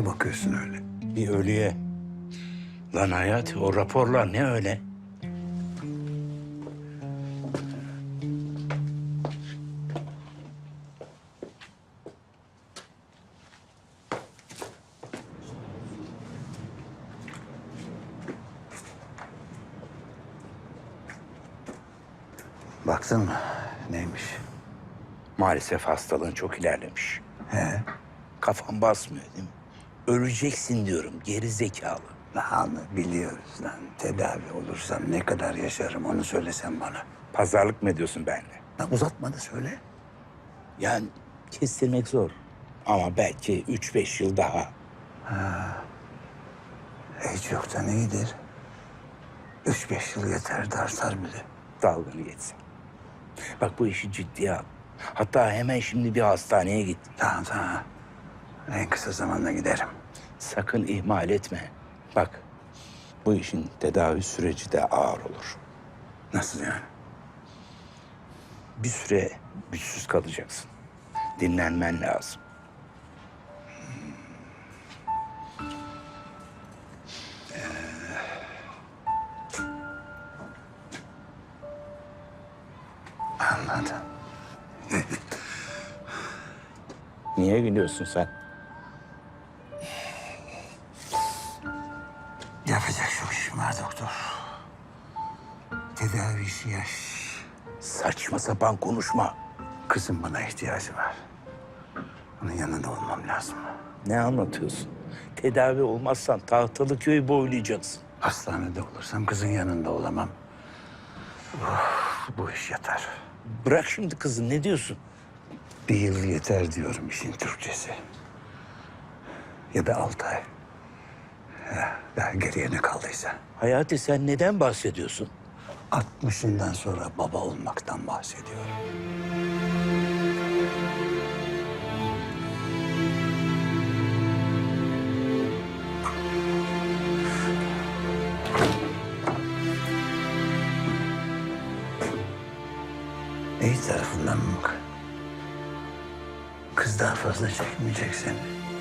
bakıyorsun öyle? Bir ölüye. Lan Hayati o raporlar ne öyle? Baktın mı? Neymiş? Maalesef hastalığın çok ilerlemiş. He? Kafam basmıyor değil mi? Öleceksin diyorum geri zekalı. Lan biliyoruz lan. Tedavi olursam ne kadar yaşarım onu söylesen bana. Pazarlık mı ediyorsun benimle? Lan uzatma da söyle. Yani kestirmek zor. Ama belki üç beş yıl daha. Hiç yoktan iyidir. Üç beş yıl yeter de artar bile. Dalganı geçsin. Bak bu işi ciddiye al. Hatta hemen şimdi bir hastaneye git. Tamam tamam. En kısa zamanda giderim. Sakın ihmal etme. Bak bu işin tedavi süreci de ağır olur. Nasıl yani? Bir süre güçsüz kalacaksın. Dinlenmen lazım. Anladım. Niye gülüyorsun sen? Yapacak çok işim var doktor. Tedavi işi yaş. Saçma sapan konuşma. Kızım bana ihtiyacı var. Onun yanında olmam lazım. Ne anlatıyorsun? Tedavi olmazsan tahtalı köy boylayacaksın. Hastanede olursam kızın yanında olamam. Of, bu iş yatar. Bırak şimdi kızı ne diyorsun? Bir yıl yeter diyorum işin Türkçesi. Ya da altı ay. Geriye ne kaldıysa. Hayati sen neden bahsediyorsun? 60'ından sonra baba olmaktan bahsediyorum. İyi tarafından bak. Kız daha fazla çekmeyecek seni.